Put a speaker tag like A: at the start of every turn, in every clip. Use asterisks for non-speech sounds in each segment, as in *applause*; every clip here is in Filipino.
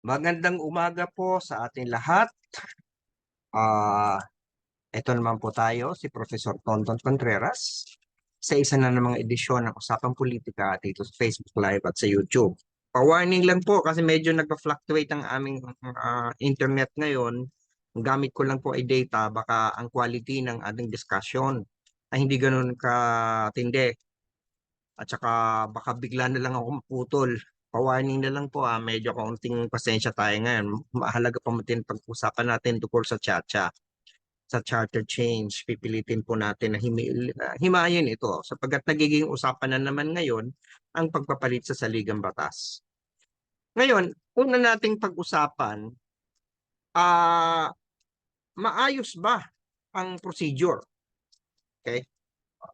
A: Magandang umaga po sa ating lahat. Ah, ito naman po tayo, si Professor Tonton Contreras, sa isa na ng mga edisyon ng Usapang Politika dito sa Facebook Live at sa YouTube. Pa-warning lang po kasi medyo nagpa-fluctuate ang aming ah, internet ngayon. Ang gamit ko lang po ay data, baka ang quality ng ating discussion ay hindi ganun katindi. At saka baka bigla na lang ako maputol. Pa-warning na lang po ah, medyo kaunting pasensya tayo ngayon. Mahalaga pa matin pag-usapan natin tungkol sa Chacha sa charter change, pipilitin po natin na uh, himayin ito sapagkat nagiging usapan na naman ngayon ang pagpapalit sa saligang batas. Ngayon, una nating pag-usapan, ah maayos ba ang procedure? Okay?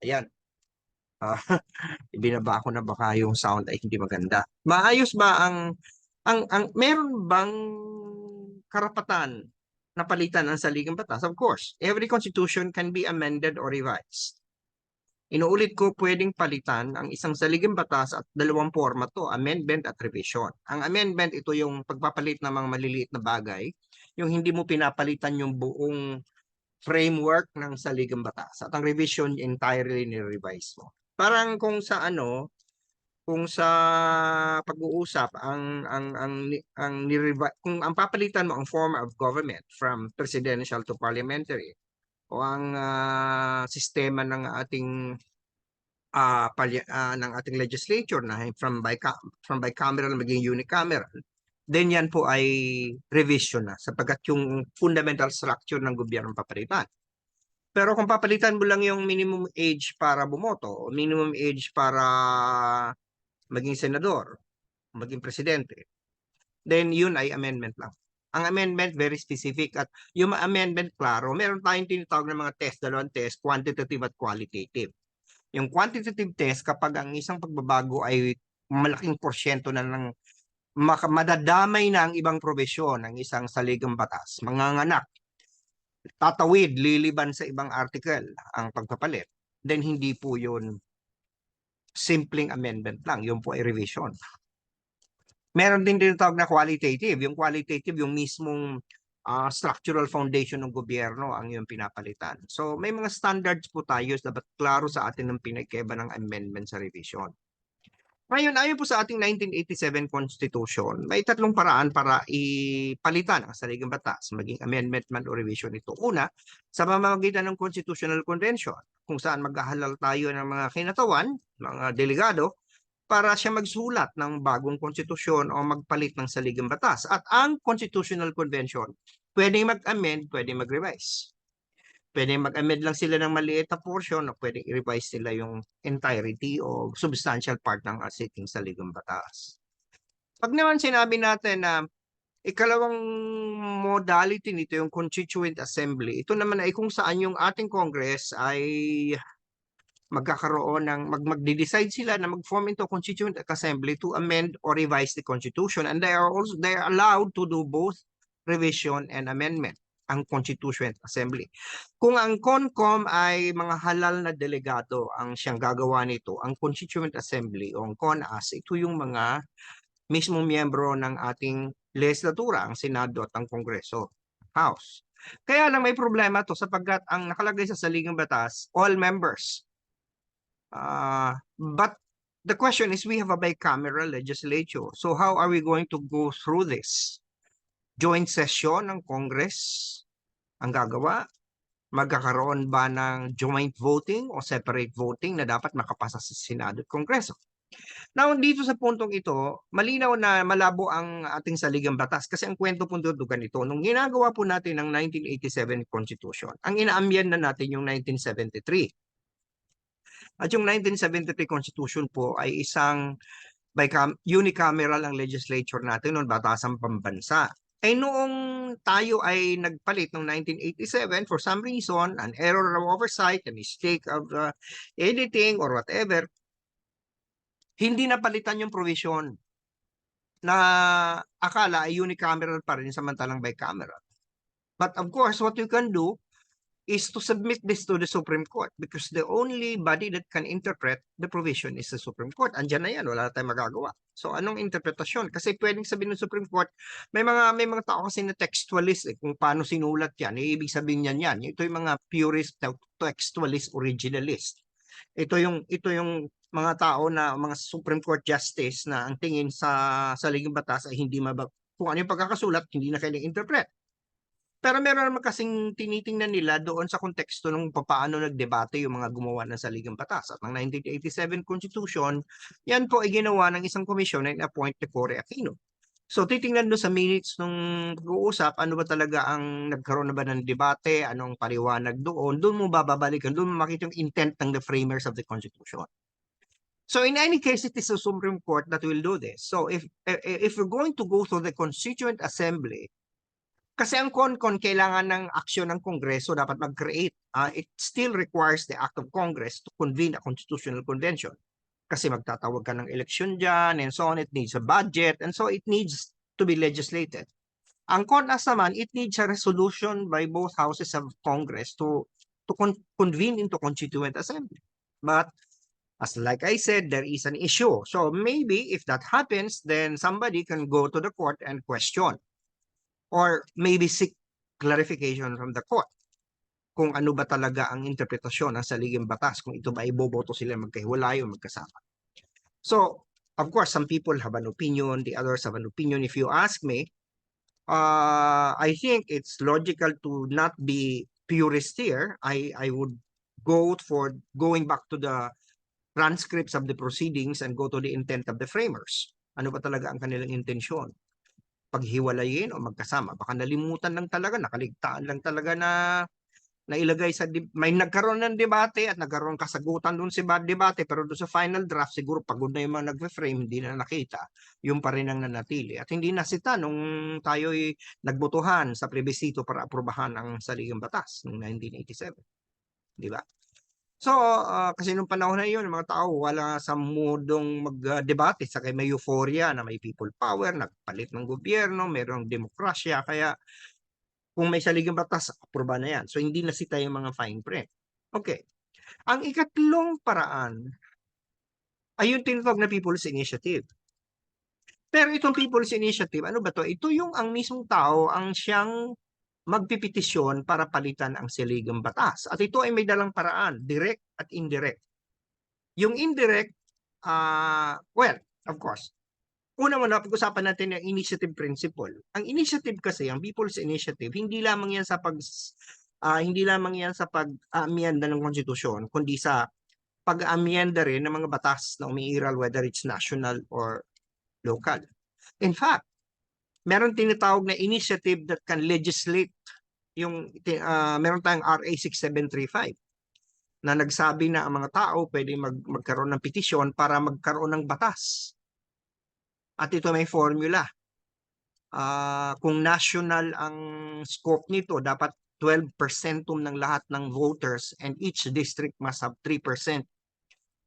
A: Ayan. *laughs* Uh, ibinaba ko na baka yung sound ay hindi maganda. Maayos ba ang ang ang meron bang karapatan na palitan ang saligang batas? Of course, every constitution can be amended or revised. Inuulit ko, pwedeng palitan ang isang saligang batas at dalawang format to, amendment at revision. Ang amendment, ito yung pagpapalit ng mga maliliit na bagay, yung hindi mo pinapalitan yung buong framework ng saligang batas. At ang revision, entirely ni-revise mo. Parang kung sa ano, kung sa pag-uusap ang ang ang ang kung ang papalitan mo ang form of government from presidential to parliamentary o ang uh, sistema ng ating uh, uh, ng ating legislature na from by from bicameral maging unicameral then yan po ay revision na sapagkat yung fundamental structure ng gobyerno papalitan. Pero kung papalitan mo lang yung minimum age para bumoto, minimum age para maging senador, maging presidente, then yun ay amendment lang. Ang amendment very specific at yung amendment klaro, meron tayong tinatawag ng mga test, dalawang test, quantitative at qualitative. Yung quantitative test, kapag ang isang pagbabago ay malaking porsyento na ng madadamay na ang ibang probesyon ng isang saligang batas, manganganak, tatawid, liliban sa ibang article ang pagpapalit, then hindi po yun simpleng amendment lang. Yun po ay revision. Meron din tinatawag na qualitative. Yung qualitative, yung mismong uh, structural foundation ng gobyerno ang yung pinapalitan. So may mga standards po tayo dapat klaro sa atin ng pinagkaiba ng amendment sa revision. Ngayon, ayon po sa ating 1987 Constitution, may tatlong paraan para ipalitan ang saligang batas, maging amendment man o revision ito. Una, sa pamamagitan ng Constitutional Convention, kung saan maghahalal tayo ng mga kinatawan, mga delegado, para siya magsulat ng bagong konstitusyon o magpalit ng saligang batas. At ang Constitutional Convention, pwedeng mag-amend, pwedeng mag-revise. Pwedeng mag-amend lang sila ng maliit na portion o pwedeng i-revise sila yung entirety o substantial part ng sitting sa ligang batas. Pag naman sinabi natin na ikalawang modality nito yung Constituent Assembly, ito naman ay kung saan yung ating Congress ay magkakaroon ng mag magde-decide sila na mag-form into constituent assembly to amend or revise the constitution and they are also they are allowed to do both revision and amendment ang Constituent Assembly. Kung ang CONCOM ay mga halal na delegado ang siyang gagawa nito, ang Constituent Assembly o ang CONAS, ito yung mga mismong miyembro ng ating legislatura, ang Senado at ang Kongreso, House. Kaya lang may problema to sapagkat ang nakalagay sa saligang batas, all members. Uh, but the question is we have a bicameral legislature. So how are we going to go through this? Joint session ng Congress ang gagawa? Magkakaroon ba ng joint voting o separate voting na dapat makapasa sa Senado at Kongreso? Now, dito sa puntong ito, malinaw na malabo ang ating saligang batas kasi ang kwento po dudugan ito. Nung ginagawa po natin ang 1987 Constitution, ang inaamyan na natin yung 1973. At yung 1973 Constitution po ay isang unicameral ang legislature natin noon, batasang pambansa. Ay noong tayo ay nagpalit noong 1987, for some reason, an error of oversight, a mistake of uh, editing or whatever, hindi napalitan yung provision na akala ay unicameral pa rin samantalang bicameral. But of course, what you can do, is to submit this to the Supreme Court because the only body that can interpret the provision is the Supreme Court. Andiyan na yan, wala tayong magagawa. So anong interpretasyon? Kasi pwedeng sabihin ng Supreme Court, may mga may mga tao kasi na textualist eh, kung paano sinulat yan. Eh, ibig sabihin niyan yan. Ito yung mga purist, te- textualist, originalist. Ito yung ito yung mga tao na mga Supreme Court justice na ang tingin sa sa liging batas ay hindi mabag kung ano yung pagkakasulat, hindi na kailangang interpret. Pero meron naman kasing tinitingnan nila doon sa konteksto ng papaano nagdebate yung mga gumawa ng saligang batas. At ang 1987 Constitution, yan po ay ginawa ng isang komisyon na in-appoint ni Cory Aquino. So titingnan doon sa minutes nung pag-uusap, ano ba talaga ang nagkaroon na ba ng debate, anong paliwanag doon, doon mo bababalikan, doon mo makita yung intent ng the framers of the Constitution. So in any case, it is the Supreme Court that will do this. So if if we're going to go to the Constituent Assembly, kasi ang CONCON kailangan ng aksyon ng Kongreso dapat mag-create. Ah, it still requires the act of Congress to convene a constitutional convention. Kasi magtatawag ka ng eleksyon dyan and so on. It needs a budget and so it needs to be legislated. Ang CONAS naman, it needs a resolution by both houses of Congress to to con- convene into Constituent Assembly. But as like I said, there is an issue. So maybe if that happens, then somebody can go to the court and question or maybe seek clarification from the court kung ano ba talaga ang interpretasyon ng saliging batas, kung ito ba iboboto sila magkahiwalay o magkasama. So, of course, some people have an opinion, the others have an opinion. If you ask me, uh, I think it's logical to not be purist here. I, I would go for going back to the transcripts of the proceedings and go to the intent of the framers. Ano ba talaga ang kanilang intensyon? Paghiwalayin o magkasama? Baka nalimutan lang talaga, nakaligtaan lang talaga na nailagay sa may nagkaroon ng debate at nagkaroon kasagutan doon sa ba- debate pero doon sa final draft siguro pagod na yung mga nagfe-frame hindi na nakita. Yung pa rin ang nanatili. At hindi nasita nung tayo'y nagbotohan sa plebisito para aprobahan ang saligang batas noong 1987 di ba So, ah, kasi nung panahon na yun, mga tao wala sa modong mag-debate sa kay may euphoria na may people power, nagpalit ng gobyerno, mayroong demokrasya, kaya kung may saligang batas, aproba na yan. So, hindi nasita yung mga fine print. Okay. Ang ikatlong paraan ay yung tinatawag na People's Initiative. Pero itong People's Initiative, ano ba to? Ito yung ang mismong tao ang siyang magpipetisyon para palitan ang saligang batas. At ito ay may dalang paraan, direct at indirect. Yung indirect, ah well, of course, una muna, pag-usapan natin yung initiative principle. Ang initiative kasi, ang People's Initiative, hindi lamang yan sa pag ah, hindi lamang yan sa pag-amyenda ng konstitusyon, kundi sa pag-amyenda rin ng mga batas na umiiral whether it's national or local. In fact, meron tinatawag na initiative that can legislate yung ah, meron tayong RA 6735 na nagsabi na ang mga tao pwede mag, magkaroon ng petisyon para magkaroon ng batas. At ito may formula. Ah, kung national ang scope nito, dapat 12% ng lahat ng voters and each district must have 3%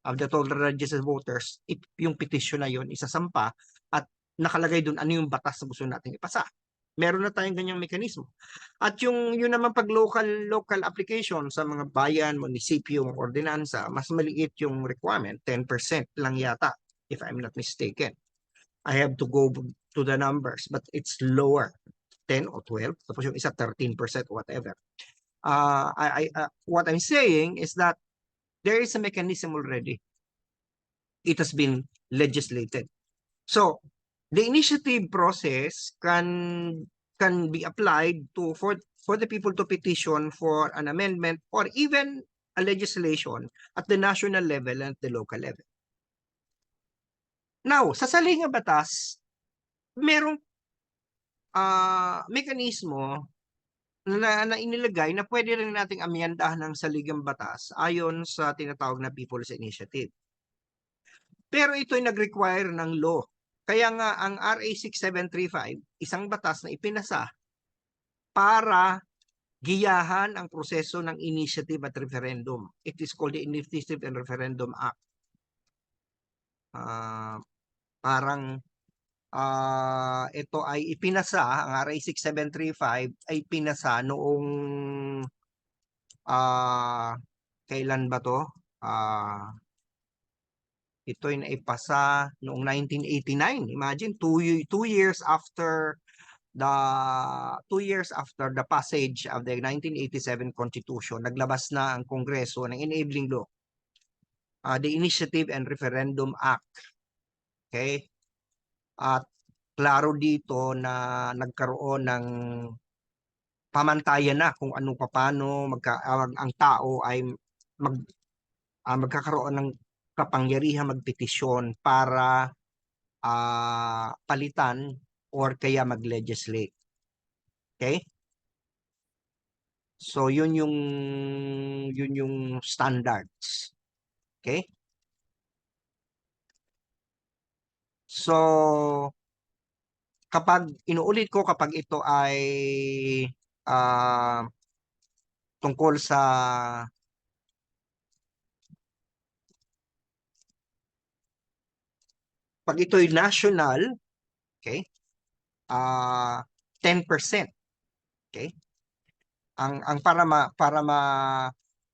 A: of the total registered voters. If yung petition na yun isasampa at nakalagay doon ano yung batas na gusto nating ipasa. Meron na tayong ganyang mekanismo. At yung yun naman pag local local application sa mga bayan, munisipyo, ordinansa, mas maliit yung requirement, 10% lang yata if I'm not mistaken. I have to go to the numbers but it's lower 10 or 12 tapos yung isa 13% whatever. Uh, I, I, uh, what I'm saying is that there is a mechanism already. It has been legislated. So the initiative process can can be applied to for for the people to petition for an amendment or even a legislation at the national level and the local level. Now, sa salingang batas, merong ah mekanismo na, na inilagay na pwede rin nating amyandahan ng saligang batas ayon sa tinatawag na People's Initiative. Pero ito ay nag-require ng law. Kaya nga ang RA 6735, isang batas na ipinasa para giyahan ang proseso ng initiative at referendum. It is called the Initiative and Referendum Act. Ah, parang ah ito ay ipinasa, ang RA 6735 ay pinasa noong ah, kailan ba to? Ah, ito'y naipasa noong 1989. Imagine, two, two years after the two years after the passage of the 1987 Constitution, naglabas na ang Kongreso ng enabling law, uh, the Initiative and Referendum Act. Okay? At klaro dito na nagkaroon ng pamantayan na kung ano paano magka, ang, ang tao ay mag, ah, magkakaroon ng kapangyarihan magpetisyon para ah, palitan or kaya mag-legislate. Okay? So yun yung yun yung standards. Okay? So kapag inuulit ko kapag ito ay ah, tungkol sa pag ito'y national, okay? Ah, 10%. Okay? Ang ang para ma para ma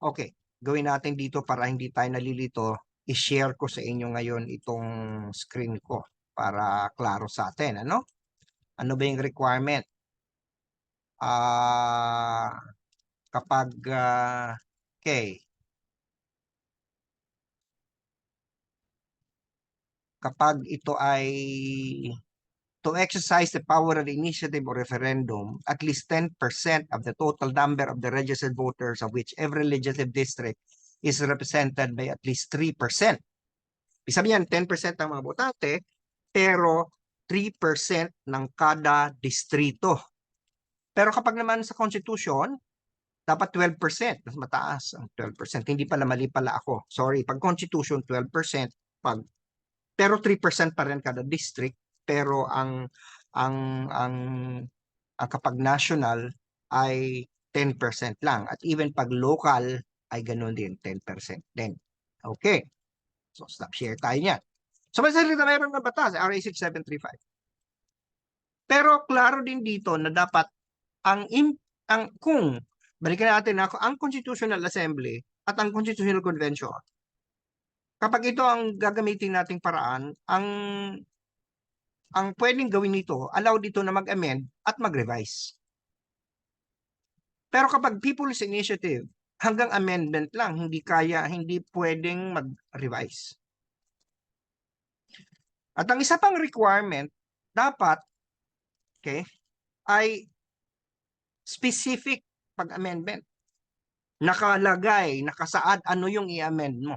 A: okay, gawin natin dito para hindi tayo nalilito, i-share ko sa inyo ngayon itong screen ko para klaro sa atin, ano? Ano ba yung requirement? Ah, kapag ah, okay, kapag ito ay to exercise the power of initiative or referendum, at least 10% of the total number of the registered voters of which every legislative district is represented by at least 3%. Ibig sabihin, 10% ng mga botante, pero 3% ng kada distrito. Pero kapag naman sa Constitution, dapat 12%, mas mataas ang 12%. Hindi pala mali pala ako. Sorry, pag Constitution 12%, pag pero 3% pa rin kada district, pero ang ang ang, ang kapag national ay 10% lang at even pag local ay ganoon din 10% din. Okay. So stop share tayo niyan. So may salita mayroon na batas RA 6735. Pero klaro din dito na dapat ang ang kung balikan natin ako ang Constitutional Assembly at ang Constitutional Convention kapag ito ang gagamitin nating paraan ang ang pwedeng gawin nito, allow dito na mag-amend at mag-revise. Pero kapag People's Initiative, hanggang amendment lang, hindi kaya, hindi pwedeng mag-revise. At ang isa pang requirement, dapat, okay, ay specific pag-amendment. Nakalagay, nakasaad ano yung i-amend mo.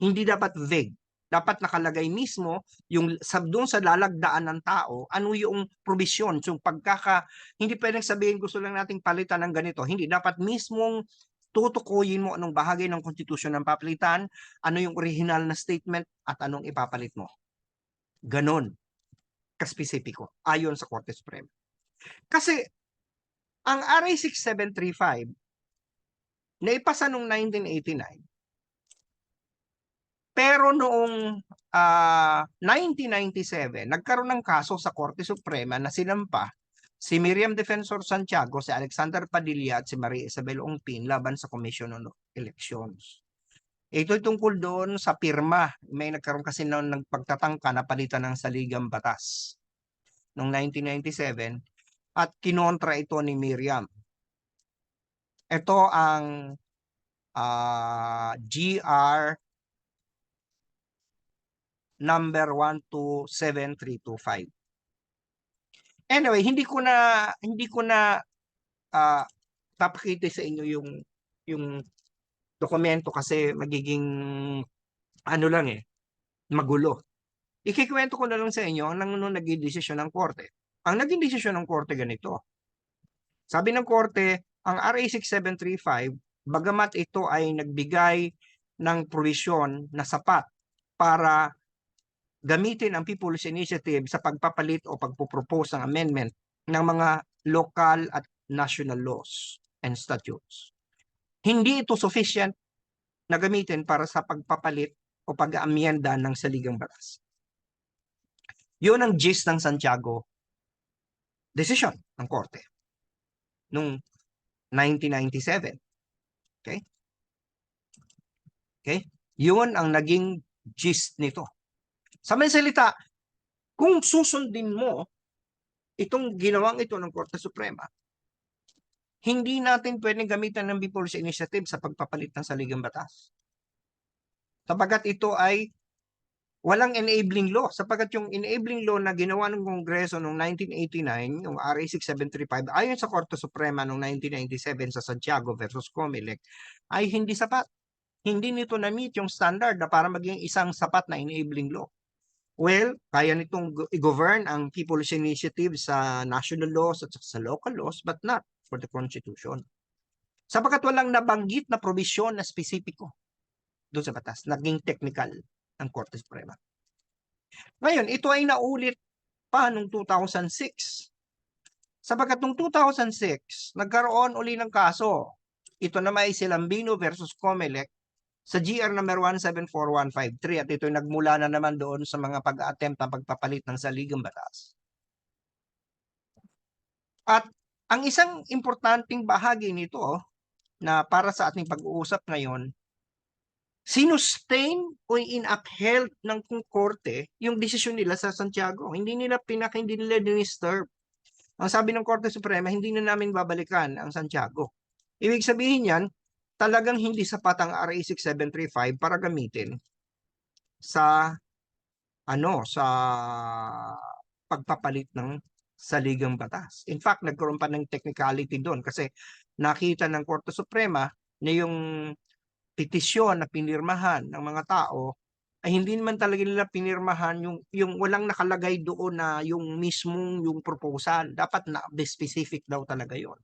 A: Hindi dapat vague. Dapat nakalagay mismo yung sa doon sa lalagdaan ng tao ano yung provision. Yung pagkaka hindi pwedeng sabihin gusto lang nating palitan ng ganito. Hindi. Dapat mismong tutukuyin mo anong bahagi ng konstitusyon ng papalitan ano yung original na statement at anong ipapalit mo. Ganon. Kaspesipiko. Ayon sa Korte Suprema. Kasi ang RA 6735 na ipasa noong 1989 pero noong ah, 1997, nagkaroon ng kaso sa Korte Suprema na sinampa si Miriam Defensor Santiago, si Alexander Padilla at si Maria Isabel Ongpin laban sa Commission on Elections. Ito'y tungkol doon sa pirma. May nagkaroon kasi noon ng pagtatangka na palitan ng saligang batas noong 1997 at kinontra ito ni Miriam. Ito ang ah, GR number 127325. Anyway, hindi ko na hindi ko na uh, papakita sa inyo yung yung dokumento kasi magiging ano lang eh, magulo. Ikikwento ko na lang sa inyo ang nung naging desisyon ng korte. Ang naging desisyon ng korte ganito. Sabi ng korte, ang RA 6735, bagamat ito ay nagbigay ng provision na sapat para gamitin ang People's Initiative sa pagpapalit o pagpupropose ng amendment ng mga local at national laws and statutes. Hindi ito sufficient na gamitin para sa pagpapalit o pag-aamyenda ng saligang batas. Yun ang gist ng Santiago decision ng korte noong 1997. Okay? Okay? Yun ang naging gist nito. Sa may salita, kung susundin mo itong ginawang ito ng Korte Suprema, hindi natin pwedeng gamitan ng People's Initiative sa pagpapalit ng saligang batas. Sapagkat ito ay walang enabling law. Sapagkat yung enabling law na ginawa ng Kongreso noong 1989, yung RA 6735, ayon sa Korte Suprema noong 1997 sa Santiago versus Comelec, ay hindi sapat. Hindi nito na-meet yung standard na para maging isang sapat na enabling law. Well, kaya nitong go- i-govern ang People's Initiative sa national laws at sa local laws, but not for the Constitution. Sapagkat walang nabanggit na probisyon na spesipiko doon sa batas, naging technical ng Korte Suprema. Ngayon, ito ay naulit pa noong 2006. Sapagkat noong 2006, nagkaroon uli ng kaso. Ito naman ay Silambino versus Comelec sa GR number 174153 at ito nagmula na naman doon sa mga pag-attempt na pagpapalit ng saligang batas. At ang isang importanteng bahagi nito na para sa ating pag-uusap ngayon, sinustain o in-upheld ng korte yung desisyon nila sa Santiago. Hindi nila pinak, hindi nila dinisturb. Ang sabi ng Korte Suprema, hindi na namin babalikan ang Santiago. Ibig sabihin yan, talagang hindi sapat ang RA 6735 para gamitin sa ano sa pagpapalit ng saligang batas. In fact, nagkaroon pa ng technicality doon kasi nakita ng Korte Suprema na yung petisyon na pinirmahan ng mga tao ay hindi naman talaga nila pinirmahan yung yung walang nakalagay doon na yung mismong yung proposal. Dapat na specific daw talaga yon.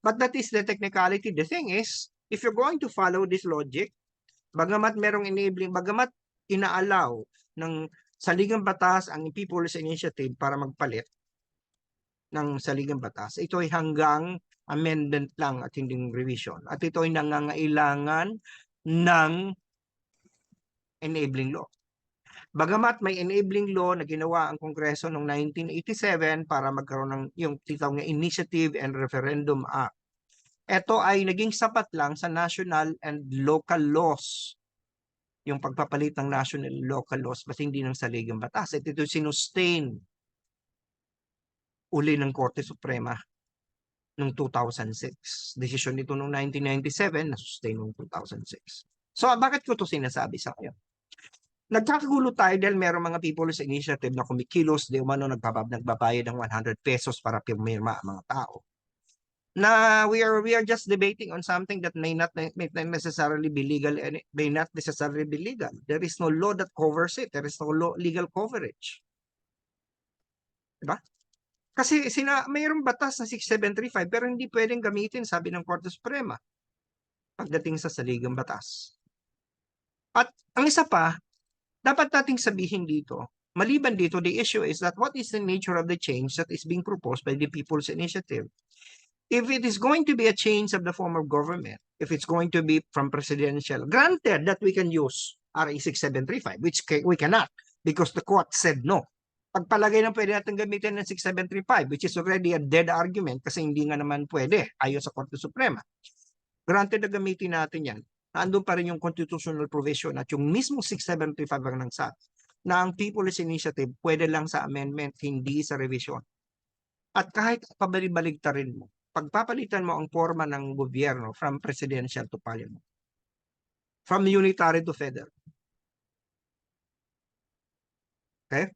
A: But that is the technicality. The thing is, if you're going to follow this logic, bagamat merong enabling, bagamat inaalaw ng saligang batas ang People's Initiative para magpalit ng saligang batas, ito ay hanggang amendment lang at hindi revision. At ito ay nangangailangan ng enabling law. Bagamat may enabling law na ginawa ang Kongreso noong 1987 para magkaroon ng yung titawag na Initiative and Referendum Act. Ito ay naging sapat lang sa national and local laws. Yung pagpapalit ng national and local laws basta hindi ng saligang batas. At ito sinustain uli ng Korte Suprema noong 2006. Desisyon nito noong 1997 na sustain noong 2006. So bakit ko to sinasabi sa kayo? Nagkakagulo tayo dahil merong mga people's initiative na kumikilos di umano nagbabayad ng 100 pesos para pirma ang mga tao. Na we are we are just debating on something that may not may not necessarily be legal and may not necessarily be legal. There is no law that covers it. There is no law, legal coverage. Diba? Kasi sina mayroong batas na 6735 pero hindi pwedeng gamitin sabi ng Korte Suprema pagdating sa saligang batas. At ang isa pa, dapat nating sabihin dito, maliban dito, the issue is that what is the nature of the change that is being proposed by the People's Initiative? If it is going to be a change of the form of government, if it's going to be from presidential, granted that we can use RA 6735, which we cannot because the court said no. Pagpalagay ng pwede natin gamitin ng 6735, which is already a dead argument kasi hindi nga naman pwede ayon sa Korte Suprema. Granted na gamitin natin yan, nandun pa rin yung constitutional provision at yung mismo 6735 ang nagsabi na ang People's Initiative pwede lang sa amendment, hindi sa revision. At kahit pabalik-baligtarin mo, pagpapalitan mo ang forma ng gobyerno from presidential to parliament, from unitary to federal. Okay?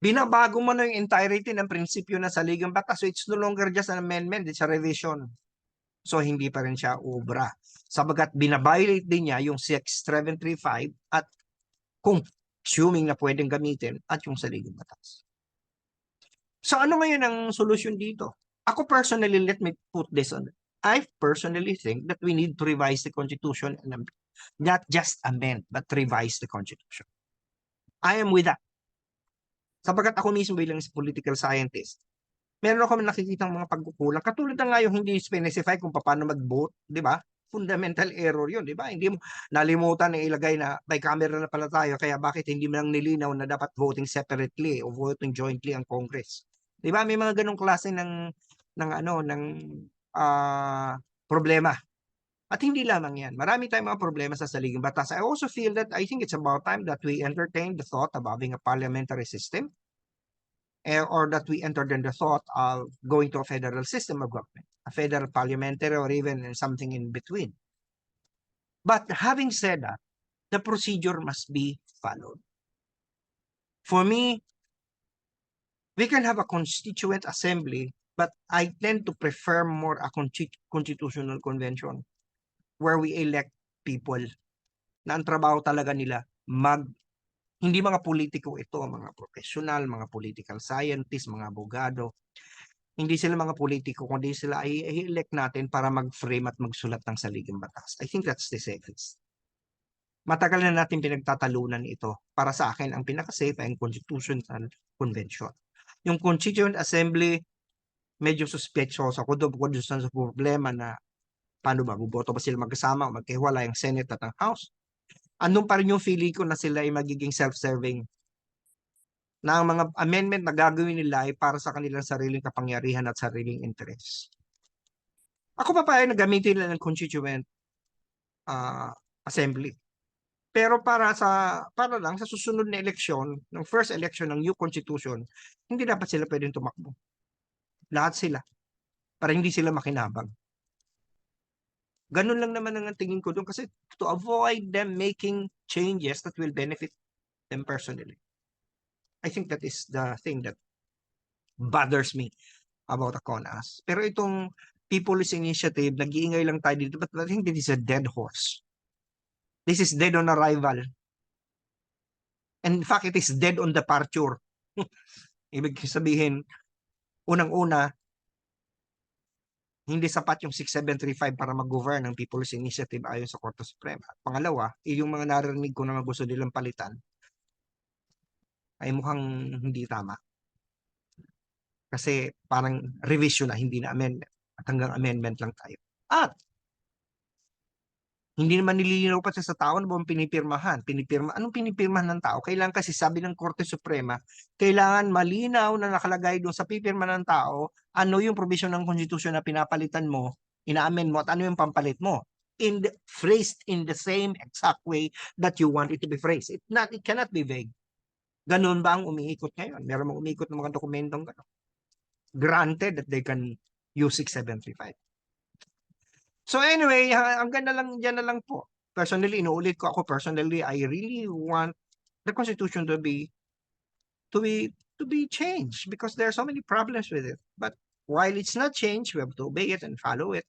A: Binabago mo na yung entirety ng prinsipyo na sa ligang batas. So it's no longer just an amendment, it's a revision. So hindi pa rin siya obra. Sabagat binabiolate din niya yung 6735 at kung assuming na pwedeng gamitin at yung saligang batas. So ano ngayon ang solusyon dito? Ako personally, let me put this on. I personally think that we need to revise the Constitution and not just amend, but revise the Constitution. I am with that. Sabagat ako mismo bilang political scientist, meron ako nakikita mga pagkukulang. Katulad na nga yung hindi specify kung paano mag-vote, di ba? Fundamental error yun, di ba? Hindi mo nalimutan na ilagay na by camera na pala tayo, kaya bakit hindi mo lang nilinaw na dapat voting separately o voting jointly ang Congress? Di ba? May mga ganong klase ng ng ano ng ah, problema. At hindi lamang yan. Marami tayong mga problema sa saligang batas. I also feel that I think it's about time that we entertain the thought of having a parliamentary system Eh, or that we entered in the thought of going to a federal system of government, a federal parliamentary or even something in between. But having said that, the procedure must be followed. For me, we can have a constituent assembly, but I tend to prefer more a constitutional convention where we elect people na ang trabaho talaga nila mag hindi mga politiko ito, mga professional, mga political scientist, mga abogado. Hindi sila mga politiko, kundi sila ay i-elect natin para mag-frame at magsulat ng saligang batas. I think that's the safest. Matagal na natin pinagtatalunan ito. Para sa akin, ang pinaka-safe ay ang Constitutional Convention. Yung Constituent Assembly, medyo suspectious ako doon doon sa problema na paano ba, buboto ba sila magkasama o magkahiwalay ang Senate at ang House? Andun pa rin yung feeling ko na sila ay magiging self-serving na ang mga amendment na gagawin nila ay para sa kanilang sariling kapangyarihan at sariling interes. Ako pa pa na gamitin nila ng constituent ah, assembly. Pero para sa para lang sa susunod na eleksyon, ng first election ng new constitution, hindi dapat sila pwedeng tumakbo. Lahat sila. Para hindi sila makinabang. Ganun lang naman ang tingin ko doon kasi to avoid them making changes that will benefit them personally. I think that is the thing that bothers me about the CONAS. Pero itong People's Initiative, nag-iingay lang tayo dito, but I think this is a dead horse. This is dead on arrival. And in fact, it is dead on departure. *laughs* Ibig sabihin, unang-una, hindi sapat yung 6735 para mag-govern ng People's Initiative ayon sa Korte Suprema. Pangalawa, yung mga narinig ko na gusto nilang palitan, ay mukhang hindi tama. Kasi parang revision na, hindi na amendment. At hanggang amendment lang tayo. At hindi naman nililinaw pa sa tao na buong pinipirmahan. Pinipirma, anong pinipirmahan ng tao? Kailangan kasi sabi ng Korte Suprema, kailangan malinaw na nakalagay doon sa pipirma ng tao ano yung provision ng konstitusyon na pinapalitan mo, ina-amend mo at ano yung pampalit mo. In the, phrased in the same exact way that you want it to be phrased. It, not, it cannot be vague. Ganun ba ang umiikot ngayon? Meron mga umiikot ng mga dokumentong gano'n. Granted that they can use 6735. So anyway, hanggang na lang, dyan na lang po. Personally, inuulit ko ako personally, I really want the Constitution to be to be to be changed because there are so many problems with it. But while it's not changed, we have to obey it and follow it.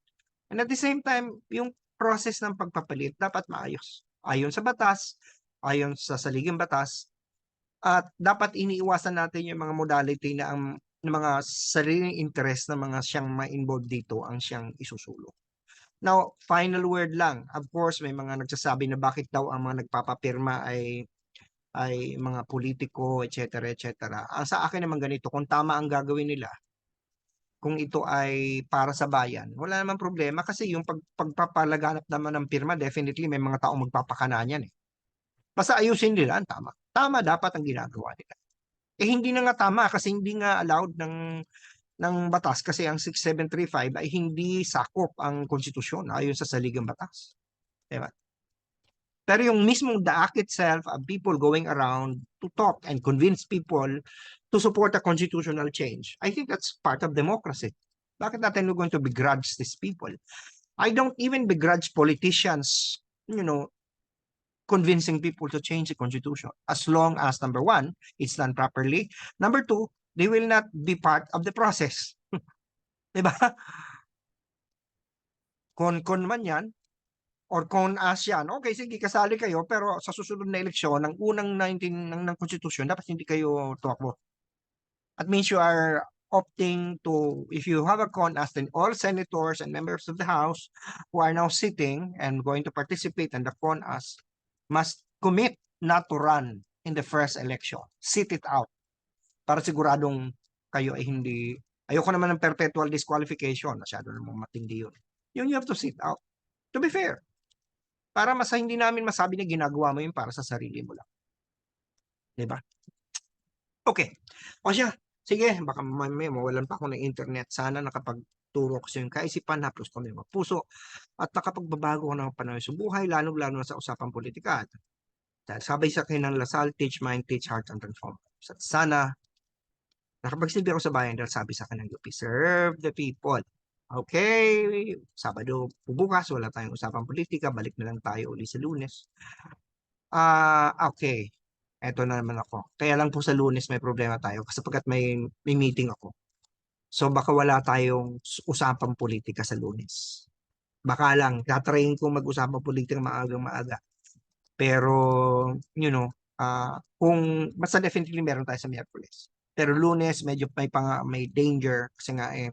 A: And at the same time, yung process ng pagpapalit dapat maayos. Ayon sa batas, ayon sa saligang batas, at dapat iniiwasan natin yung mga modality na ang ng mga sariling interest ng mga siyang ma-involve dito ang siyang isusulong. Now, final word lang. Of course, may mga nagsasabi na bakit daw ang mga nagpapapirma ay ay mga politiko, etc., etc. Ang sa akin naman ganito, kung tama ang gagawin nila, kung ito ay para sa bayan, wala naman problema kasi yung pag, pagpapalaganap naman ng pirma, definitely may mga taong magpapakana niyan eh. Basta ayusin nila ang tama. Tama dapat ang ginagawa nila. Eh hindi na nga tama kasi hindi nga allowed ng ng batas kasi ang 6735 ay hindi sakop ang konstitusyon ayon sa saligang batas. Diba? Pero yung mismong the act itself of people going around to talk and convince people to support a constitutional change, I think that's part of democracy. Bakit natin we're going to begrudge these people? I don't even begrudge politicians, you know, convincing people to change the constitution as long as number one, it's done properly. Number two, they will not be part of the process. *laughs* diba? Kon-kon man yan, or kon as yan, okay, sige, kasali kayo, pero sa susunod na eleksyon, ng unang 19 ng, ng konstitusyon, dapat hindi kayo tumakbo. That means you are opting to, if you have a con as then all senators and members of the House who are now sitting and going to participate in the con as must commit not to run in the first election. Sit it out. Para siguradong kayo ay hindi, ayoko naman ng perpetual disqualification. Masyado namang matindi yun. Yun you have to sit out. To be fair. Para mas hindi namin masabi na ginagawa mo yun para sa sarili mo lang. Diba? Okay. O siya, sige, baka mamaya mawalan pa ako ng internet. Sana nakapag turo ko sa yung kaisipan, haplos kami mga puso, at nakapagbabago ko ng panahon sa buhay, lalo-lalo sa usapang politika. Dahil sabay sa akin ng Lasal, teach mind, teach heart, and transform. Sa- Sana, nakapagsilbi ako sa bayan dahil sabi sa akin UP, serve the people. Okay, Sabado bukas, wala tayong usapang politika, balik na lang tayo uli sa lunes. Ah, okay. Eto na naman ako. Kaya lang po sa lunes may problema tayo kasi pagkat may, may meeting ako. So baka wala tayong usapang politika sa lunes. Baka lang, tatrayin ko mag-usapang politika maagang maaga. Pero, you know, ah kung, basta definitely meron tayo sa Miyerkules. Pero lunes, medyo may, pang, may danger kasi nga eh,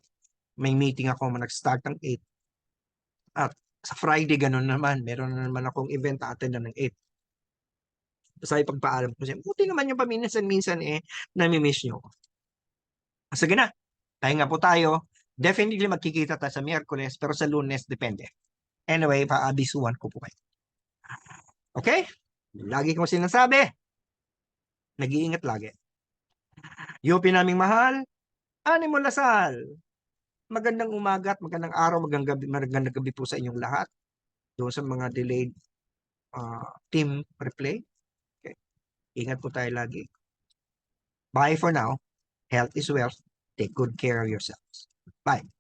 A: may meeting ako, nag-start ng 8. At sa Friday, ganun naman. Meron na naman akong event attend ng 8. Basta ipagpaalam ko siya. Buti naman yung paminsan-minsan eh, nami-miss nyo. Sige na. Tayo nga po tayo. Definitely magkikita tayo sa Miyerkules, pero sa Lunes, depende. Anyway, paabisuan ko po kayo. Okay? Lagi kong sinasabi. Nag-iingat lagi. UP naming mahal, Animo Lasal. Magandang umaga at magandang araw, magandang gabi, magandang gabi po sa inyong lahat. Doon sa mga delayed uh, team replay. Okay. Ingat po tayo lagi. Bye for now. Health is wealth. Take good care of yourselves. Bye.